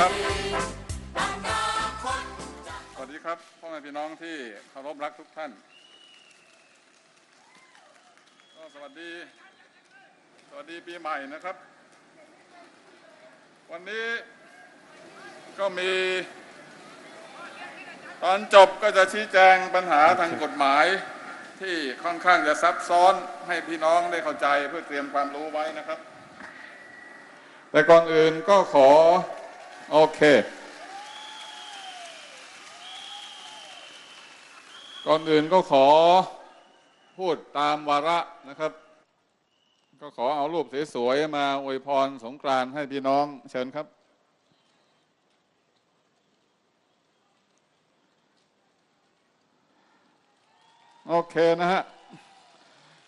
ครับ สวัสดีครับพ่อแม่พี่น้องที่เคารพรักทุกท่าน ก็สวัสดี สวัสดีปีใหม่นะครับ วันนี้ก็มี ตอนจบก็จะชี้แจงปัญหาทางกฎหมายที่ค่อนข้างจะซับซ้อนให้พี่น้องได้เข้าใจเพื่อเตรียมความรู้ไว้นะครับ แต่ก่อนอื่นก็ขอโอ เคก่อนอื่นก็ขอพูดตามวาระนะครับ ก็ขอเอารูปสวยๆมาอวยพรสงกรานต์ให้พี่น้องเชิญครับโอเคนะฮะ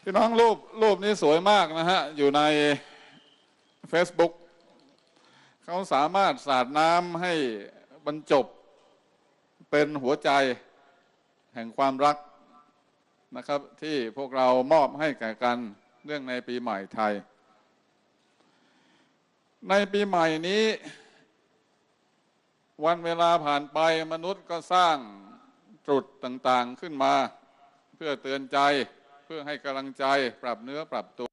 พี่น้องรูปรูปนี้สวยมากนะฮะ อยู่ใน Facebook เขาสามารถสาดน้ำให้บรรจบเป็นหัวใจแห่งความรักนะครับ ที่พวกเรามอบให้แก่กันเรื่องในปีใหม่ไทย ในปีใหม่นี้ วันเวลาผ่านไปมนุษย์ก็สร้างจุดต่างๆขึ้นมา เพื่อเตือนใจเพื่อให้กำลังใจปรับเนื้อปรับตัว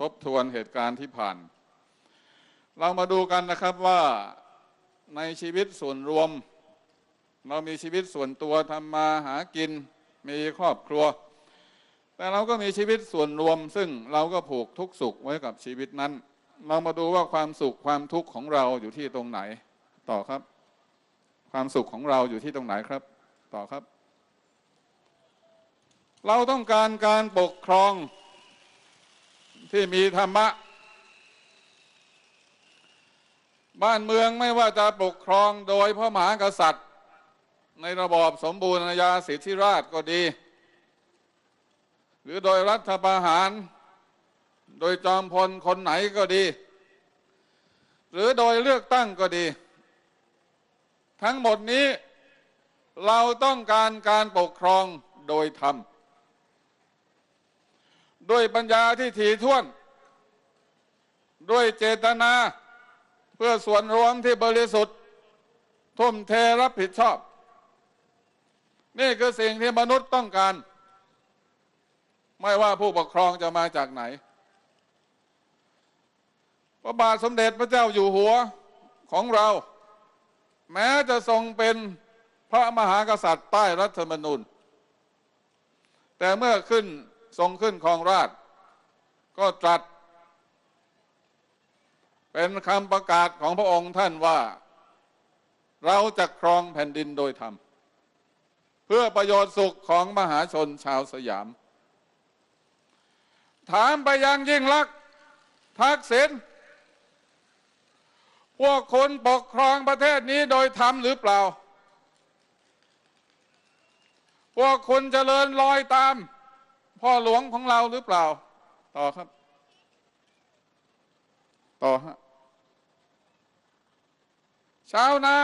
ทบทวนเหตุการณ์ที่ผ่าน เรามาดูกันนะครับว่าในชีวิตส่วนรวม เรามีชีวิตส่วนตัวทำมาหากินมีครอบครัว แต่เราก็มีชีวิตส่วนรวม ซึ่งเราก็ผูกทุกสุขไว้กับชีวิตนั้น เรามาดูว่าความสุขความทุกข์ของเราอยู่ที่ตรงไหน ต่อครับ ความสุขของเราอยู่ที่ตรงไหนครับ ต่อครับ เราต้องการการปกครองที่มีธรรมะ บ้านเมืองไม่ว่าจะปกครองโดยพระมหากษัตริย์ ในระบอบสมบูรณาญาสิทธิราชก็ดี หรือโดยรัฐประหาร โดยจอมพลคนไหนก็ดี หรือโดยเลือกตั้งก็ดี ทั้งหมดนี้เราต้องการการปกครองโดยธรรมด้วยปัญญาที่ถี่ถ้วน ด้วยเจตนา เพื่อส่วนรวมที่บริสุทธิ์ ทุ่มเทรับผิดชอบ นี่คือสิ่งที่มนุษย์ต้องการ ไม่ว่าผู้ปกครองจะมาจากไหน พระบาทสมเด็จพระเจ้าอยู่หัวของเรา แม้จะทรงเป็นพระมหากษัตริย์ใต้รัฐธรรมนูญ แต่เมื่อขึ้นทรงขึ้นครองราชก็ตรัส เป็นคำประกาศของพระองค์ท่านว่า เราจะครองแผ่นดินโดยธรรม เพื่อประโยชน์สุขของมหาชนชาวสยาม ถามไปยังยิ่งลักษณ์ทักษิณพวกคนปกครองประเทศนี้โดยธรรมหรือเปล่า พวกคุณเจริญรอยตาม พ่อหลวงของเราหรือเปล่า ต่อครับ ต่อฮะชาวนา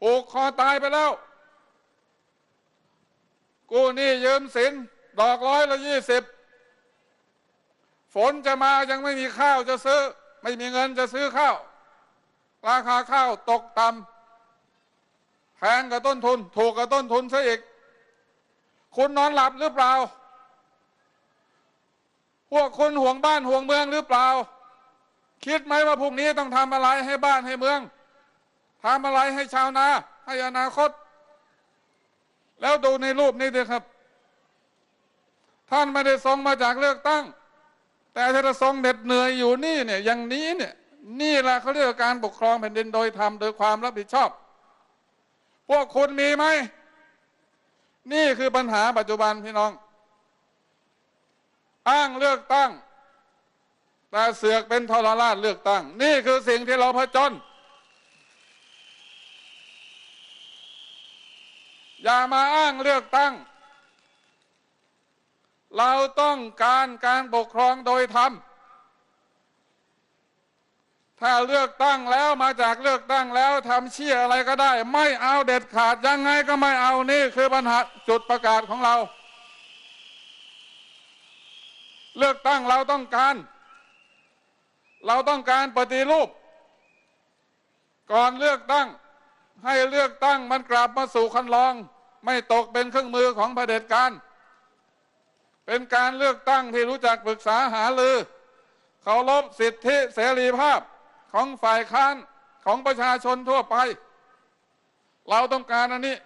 ผูกคอตายไปแล้ว กู้หนี้ยืมสิน ดอกร้อยละยี่สิบ ฝนจะมายังไม่มีข้าวจะซื้อ ไม่มีเงินจะซื้อข้าว ราคาข้าวตกต่ำแพงกับต้นทุน ถูกกับต้นทุนซะอีก คุณนอนหลับหรือเปล่า พวกคุณห่วงบ้านห่วงเมืองหรือเปล่า คิดไหมว่าพรุ่งนี้ต้องทำอะไรให้บ้านให้เมืองทำอะไรให้ชาวนา ให้อนาคต แล้วดูในรูปนี้ดิครับ ท่านไม่ได้ทรงมาจากเลือกตั้ง แต่ถ้านทรงเด็ดเหนื่อยอยู่นี่เนี่ยอย่างนี้เนี่ยนี่แหละเขาเรียกการปกครองแผ่นดินโดยธรรมโดยความรับผิดชอบ พวกคุณมีไหม นี่คือปัญหาปัจจุบันพี่น้อง อ้างเลือกตั้ง แต่เสือกเป็นทรราชเลือกตั้ง นี่คือสิ่งที่เราผจญอย่ามาอ้างเลือกตั้ง เราต้องการการปกครองโดยธรรม ถ้าเลือกตั้งแล้วมาจากเลือกตั้งแล้วทำเชี่ยอะไรก็ได้ ไม่เอาเด็ดขาดยังไงก็ไม่เอานี่คือปัญหาจุดประกาศของเรา เลือกตั้งเราต้องการ เราต้องการปฏิรูป ก่อนเลือกตั้งให้เลือกตั้งมันกลับมาสู่คันลอง ไม่ตกเป็นเครื่องมือของเผด็จการ เป็นการเลือกตั้งที่รู้จักปรึกษาหารือเคารพสิทธิเสรีภาพของฝ่ายค้านของประชาชนทั่วไป เราต้องการอันนี้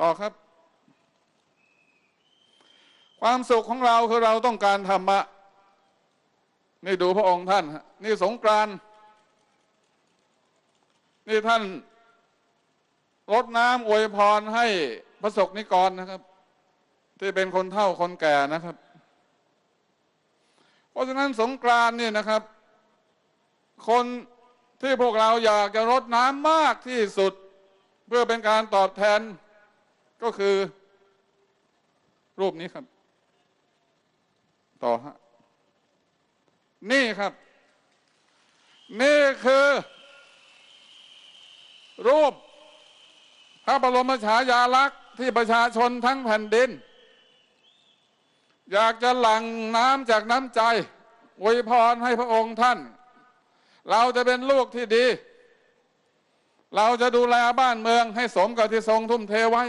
ต่อครับ ความสุขของเราคือเราต้องการธรรมะ นี่ดูพระองค์ท่าน นี่สงกรานนี่ท่านรดน้ำอวยพรให้พระสกนิกรนะครับ ที่เป็นคนเฒ่าคนแก่นะครับ เพราะฉะนั้นสงกรานเนี่ยนะครับ คนที่พวกเราอยากจะรดน้ำมากที่สุด เพื่อเป็นการตอบแทนก็คือรูปนี้ครับ ต่อฮะนี่ครับ นี่คือ รูป พระบรมฉายาลักษณ์ที่ประชาชนทั้งแผ่นดิน อยากจะหลั่งน้ำจากน้ำใจอวยพรให้พระองค์ท่าน เราจะเป็นลูกที่ดี เราจะดูแลบ้านเมืองให้สมกับที่ทรงทุ่มเทไว้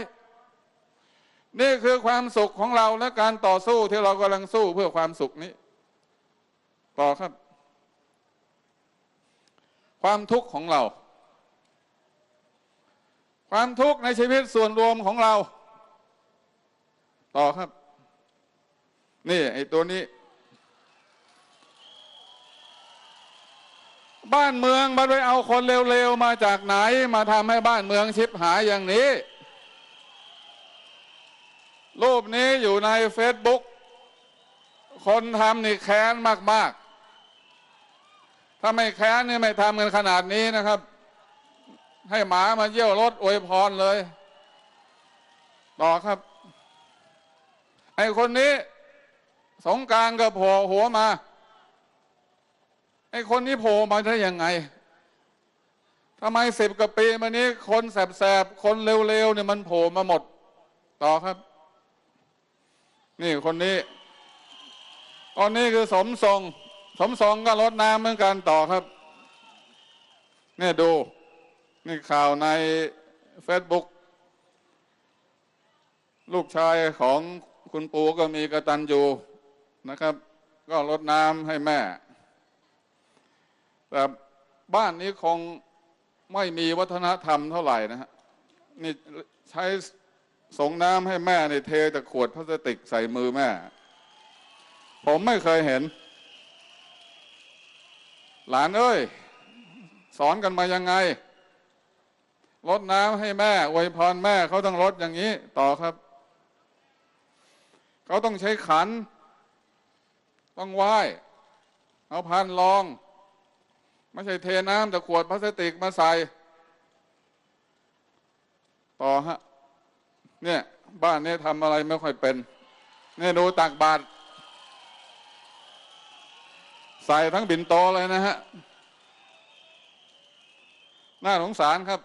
นี่คือความสุขของเราและการต่อสู้ที่เรากำลังสู้เพื่อความสุขนี้ ต่อครับ ความทุกข์ของเรา ความทุกข์ในชีวิตส่วนรวมของเรา ต่อครับ นี่ไอ้ตัวนี้ บ้านเมืองมาไปเอาคนเร็วๆมาจากไหน มาทำให้บ้านเมืองชิบหายอย่างนี้ รูปนี้อยู่ในเฟซบุ๊กคนทำนี่แค้นมาก ๆ ถ้าไม่แค้นนี่ไม่ทำกันขนาดนี้นะครับ ให้หมามาเยี่ยวรถอวยพรเลย ต่อครับ ไอคนนี้ สงการก็โผล่หัวมา ไอคนนี้โผล่มาได้ยังไงทำไมสิบกว่าปีมานี้คนแสบๆ คนเร็วๆเนี่ยมันโผล่มาหมด ต่อครับ นี่คนนี้ตอนนี้คือสมทรง สมทรงก็ลดน้ำเหมือนกันต่อครับ เนี่ยดู นี่ข่าวในเฟซบุ๊กลูกชายของคุณปู่ก็มีกระตันอยู่นะครับ ก็ลดน้ำให้แม่ แต่บ้านนี้คงไม่มีวัฒนธรรมเท่าไหร่นะฮะนี่ใช้ ส่งน้ำให้แม่ในเทแต่ขวดพลาสติกใส่มือแม่ ผมไม่เคยเห็น หลานเอ้ย สอนกันมายังไงลดน้ำให้แม่อวยพรแม่เขาต้องลดอย่างนี้ ต่อครับ เขาต้องใช้ขัน ต้องไหว้เอาพันลอง ไม่ใช่เทน้ำแต่ขวดพลาสติกมาใส่ ต่อฮะ เนี่ยบ้านนี้ทำอะไรไม่ค่อยเป็นเนี่ยดูตักบาตรใส่ทั้งบินโตเลยนะฮะน่าสงสารครับ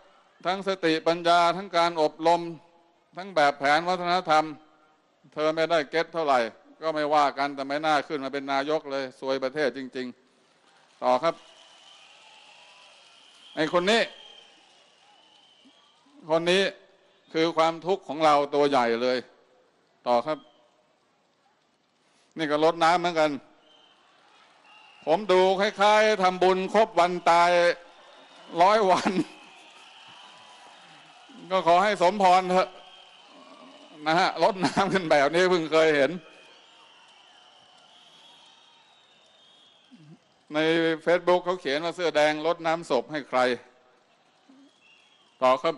ทั้งสติปัญญาทั้งการอบรม ทั้งแบบแผนวัฒนธรรม เธอไม่ได้เก็ตเท่าไหร่ ก็ไม่ว่ากันแต่ไม่น่าขึ้นมาเป็นนายกเลยซวยประเทศจริง ๆ ต่อครับไอ้คนนี้ คนนี้ คือความทุกข์ของเราตัวใหญ่เลย ต่อครับ นี่ก็ลดน้ำเหมือนกัน ผมดูคล้ายๆทำบุญครบวันตายร้อยวัน ก็ขอให้สมพรเถอะนะฮะลดน้ำกันแบบนี้เพิ่งเคยเห็น ในเฟซบุ๊กเขาเขียนว่าเสื้อแดงลดน้ำศพให้ใคร ต่อครับ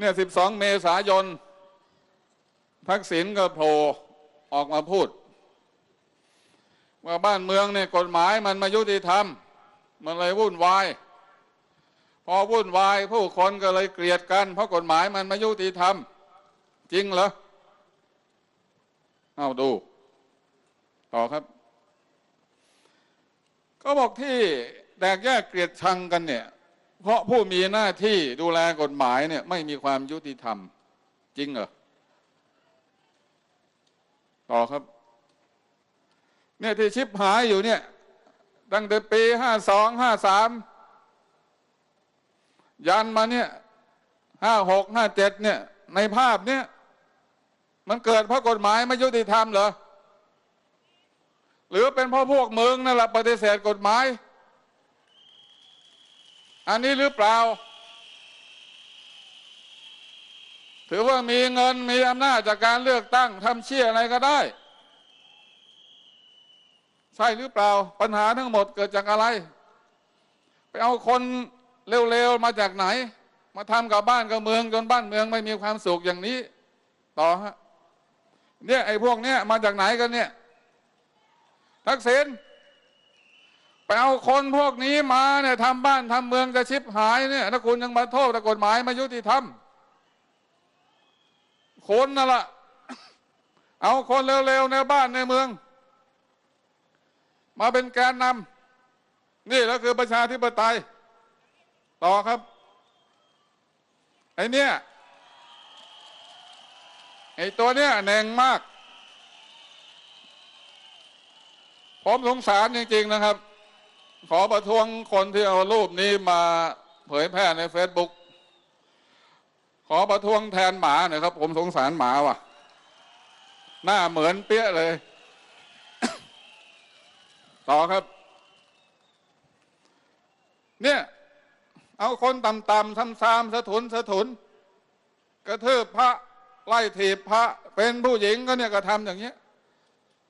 เนี่ยสิบสองเมษายน ทักษิณก็โผล่ออกมาพูด ว่าบ้านเมืองเนี่ยกฎหมายมันมายุติธรรม มันเลยวุ่นวาย พอวุ่นวายผู้คนก็เลยเกลียดกัน เพราะกฎหมายมันมายุติธรรม จริงเหรอเอาดู ต่อครับ ก็บอกที่แตกแยกเกลียดชังกันเนี่ย เพราะผู้มีหน้าที่ดูแลกฎหมายเนี่ยไม่มีความยุติธรรม จริงเหรอ ต่อครับ เนี่ยที่ชิบหายอยู่เนี่ย ตั้งแต่ปีห้าสองห้าสามยันมาเนี่ยห้าหกห้าเจ็ดเนี่ย ในภาพเนี่ยมันเกิดเพราะกฎหมายไม่ยุติธรรมเหรอ หรือเป็นเพราะพวกมึงนั่นแหละปฏิเสธกฎหมาย อันนี้หรือเปล่า ถือว่ามีเงินมีอำนาจจากการเลือกตั้งทำเชี่ยอะไรก็ได้ ใช่หรือเปล่า ปัญหาทั้งหมดเกิดจากอะไร ไปเอาคนเร็วๆมาจากไหน มาทำกับบ้านกับเมือง จนบ้านเมืองไม่มีความสุขอย่างนี้ ต่อฮะเนี่ยไอ้พวกเนี้ยมาจากไหนกันเนี่ย ทักษิณ ไปเอาคนพวกนี้มาเนี่ยทำบ้านทำเมืองจะชิบหายเนี่ยถ้าคุณยังมาโทษแต่กฎหมายม่ยุติธรรมคนนั่นละเอาคนเร็วๆในบ้านในเมือง มาเป็นแกนนำนี่แล้วคือประชาธิปไตย ต่อครับไอเนี่ยไอตัวเนี้ยแหน่งมาก ผมสงสารจริงๆนะครับ ขอประท้วงคนที่เอารูปนี้มาเผยแพร่ในเฟซบุ๊กขอประท้วงแทนหมาหน่อยครับ ผมสงสารหมาว่ะ หน้าเหมือนเปี้ยเลย ต่อครับ เนี่ย เอาคนต่ำๆซ้ำๆสะทุนสะทุน กระเทืบพระ ไล่ถีบพระ เป็นผู้หญิงก็เนี่ยกระทำอย่างเงี้ย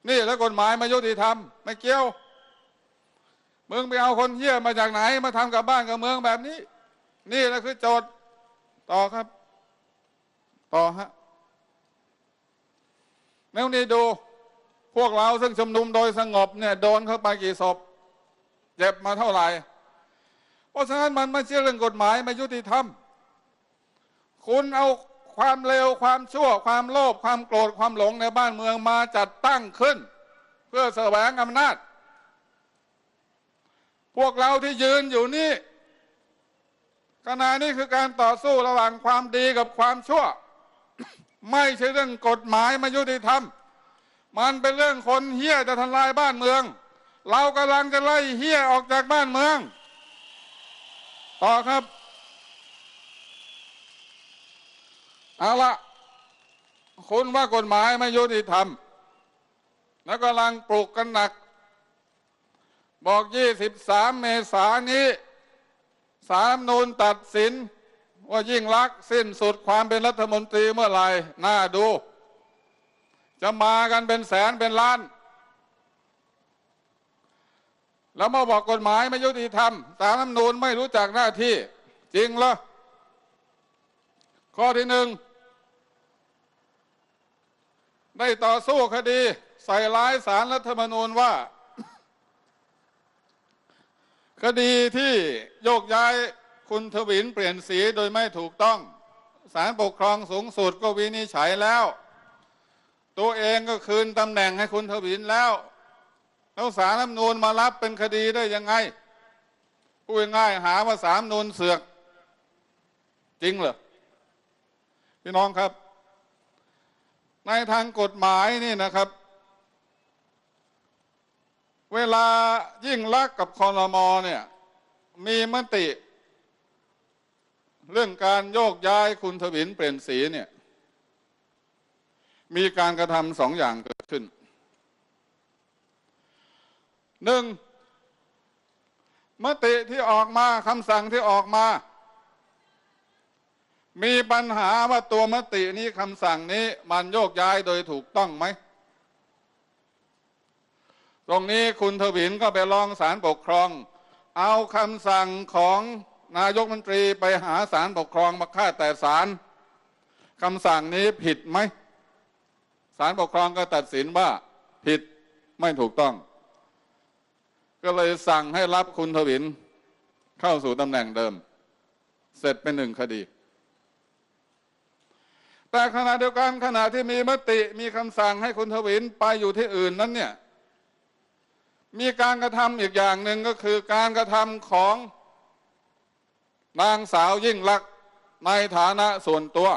นี่แล้วกฎหมายมายุติธรรม ไม่เกี่ยว มึงไปเอาคนเหี้ยมาจากไหน มาทำกับบ้านกับเมืองแบบนี้ นี่แหละคือโจทย์ต่อครับ ต่อฮะแล้วนี่ดูพวกเราซึ่งชุมนุมโดยสงบเนี่ยโดนเข้าไปกี่ศพเจ็บมาเท่าไหร่ เพราะฉะนั้นมันไม่ใช่เรื่องกฎหมายไม่ยุติธรรม คุณเอาความเลวความชั่ว ความโลภความโกรธความหลงในบ้านเมืองมาจัดตั้งขึ้น เพื่อแสวงอำนาจ วกเราที่ยืนอยู่นี่ขณะนี้คือการต่อสู้ระหว่างความดีกับความชั่ว ไม่ใช่เรื่องกฎหมายมายุติธรรม มันเป็นเรื่องคนเฮี้ยจะทำลายบ้านเมือง เรากำลังจะไล่เฮี้ยออกจากบ้านเมือง ต่อครับเอาละคุณว่ากฎหมายไม่ยุติธรรม แล้วกำลังปลุกกันหนัก บอก 23 เมษายนนี้สามนูนตัดสิน ว่ายิ่งลักสิ้นสุดความเป็นรัฐมนตรีเมื่อไหร่น่าดู จะมากันเป็นแสนเป็นล้าน แล้วมาบอกกฎหมายไม่ยุติธรรมสามนูนไม่รู้จักหน้าที่ จริงเหรอข้อที่หนึ่งได้ต่อสู้คดี ใส่ร้ายสารรัฐธรรมนูญว่า คดีที่โยกย้ายคุณทวินเปลี่ยนสีโดยไม่ถูกต้องศาลปกครองสูงสุดก็วินิจฉัยแล้ว ตัวเองก็คืนตำแหน่งให้คุณทวินแล้ว แล้วสารรัฐนูญมารับเป็นคดีได้ยังไงพูดง่ายหาว่าสามนูญเสือก จริงเหรอพี่น้องครับ ในทางกฎหมายนี่นะครับ เวลายิ่งลักกับคอรมอเนี่ยมีมติ เรื่องการโยกย้ายคุณทวินเปลี่ยนสีเนี่ย มีการกระทำสองอย่างเกิดขึ้นหนึ่งมติที่ออกมาคำสั่งที่ออกมา มีปัญหาว่าตัวมตินี้คำสั่งนี้มันโยกย้ายโดยถูกต้องไหม ตรงนี้คุณทวินก็ไปร้องศาลปกครอง เอาคำสั่งของนายกมนตรีไปหาศาลปกครองมาค่าแต่ศาลคำสั่งนี้ผิดไหมศาลปกครองก็ตัดสินว่าผิดไม่ถูกต้อง ก็เลยสั่งให้รับคุณทวินเข้าสู่ตำแหน่งเดิม เสร็จเป็นหนึ่งคดี แต่ขณะเดียวกันขณะที่มีมติมีคำสั่งให้คุณทวินไปอยู่ที่อื่นนั้นเนี่ย มีการกระทำอีกอย่างหนึ่งก็คือการกระทำของนางสาวยิ่งลักษณ์ในฐานะส่วนตัว